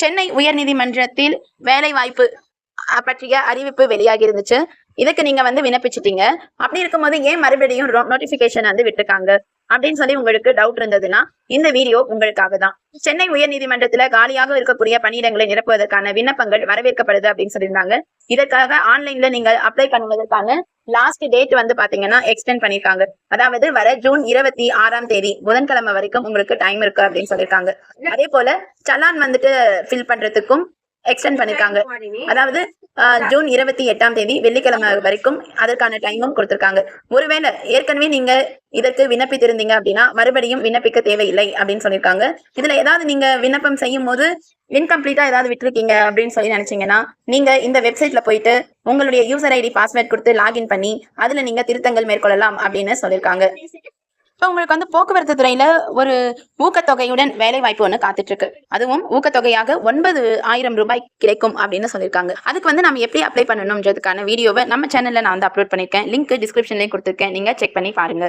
சென்னை உயர்நீதிமன்றத்தில் வேலை வாய்ப்பு பற்றிய அறிவிப்பு வெளியாகி இருந்துச்சு இதுக்கு நீங்க வந்து விண்ணப்பிச்சிட்டீங்க. அப்படி இருக்கும்போது ஏன் மறுபடியும் நோட்டிபிகேஷன் வந்து விட்டுருக்காங்க? அப்படின்னு சொல்லி உங்களுக்கு டவுட் இருந்ததுன்னா இந்த வீடியோ உங்களுக்காக தான் சென்னை உயர்நீதிமன்றத்துல காலியாக இருக்கக்கூடிய பணியிடங்களை நிரப்புவதற்கான விண்ணப்பங்கள் வரவேற்கப்படுது அப்படின்னு சொல்லியிருந்தாங்க. இதற்காக ஆன்லைன்ல நீங்க அப்ளை பண்ணுவதற்கான லாஸ்ட் டேட் வந்து பாத்தீங்கன்னா எக்ஸ்டெண்ட் பண்ணிருக்காங்க அதாவது வர ஜூன் இருபத்தி ஆறாம் தேதி புதன்கிழமை வரைக்கும் உங்களுக்கு டைம் இருக்கு அப்படின்னு சொல்லியிருக்காங்க. அதே போல சலான் வந்துட்டு ஃபில் பண்றதுக்கும் எக்ஸ்டெண்ட் பண்ணிருக்காங்க. அதாவது ஜூன் இருபத்தி எட்டாம் தேதி வெள்ளிக்கிழமை வரைக்கும் அதற்கான டைமும் கொடுத்திருக்காங்க. ஒருவேளை ஏற்கனவே நீங்க இதற்கு விண்ணப்பித்திருந்தீங்க அப்படின்னா மறுபடியும் விண்ணப்பிக்க தேவையில்லை அப்படின்னு சொல்லியிருக்காங்க. இதுல ஏதாவது நீங்க விண்ணப்பம் செய்யும் போது இன்கம்ப்ளீட்டா ஏதாவது விட்டுருக்கீங்க அப்படின்னு சொல்லி நினைச்சீங்கன்னா நீங்க இந்த வெப்சைட்ல போயிட்டு உங்களுடைய யூசர் ஐடி பாஸ்வேர்ட் கொடுத்து லாகின் பண்ணி அதுல நீங்க திருத்தங்கள் மேற்கொள்ளலாம் அப்படின்னு சொல்லியிருக்காங்க. இப்போ உங்களுக்கு வந்து போக்குவரத்து துறையில ஒரு ஊக்கத்தொகையுடன் வேலை வாய்ப்பு ஒன்று காத்துட்டு இருக்கு அதுவும் ஊக்கத்தொகையாக ஒன்பது ஆயிரம் ரூபாய் கிடைக்கும் அப்படின்னு சொல்லியிருக்காங்க அதுக்கு வந்து நம்ம எப்படி அப்ளை பண்ணணும்ன்றதுக்கான வீடியோவை நம்ம சேனல்ல நான் வந்து அப்லோட் பண்ணிருக்கேன். லிங்க் டிஸ்கிரிப்ஷன்லேயும் கொடுத்துருக்கேன். நீங்க செக் பண்ணி பாருங்க.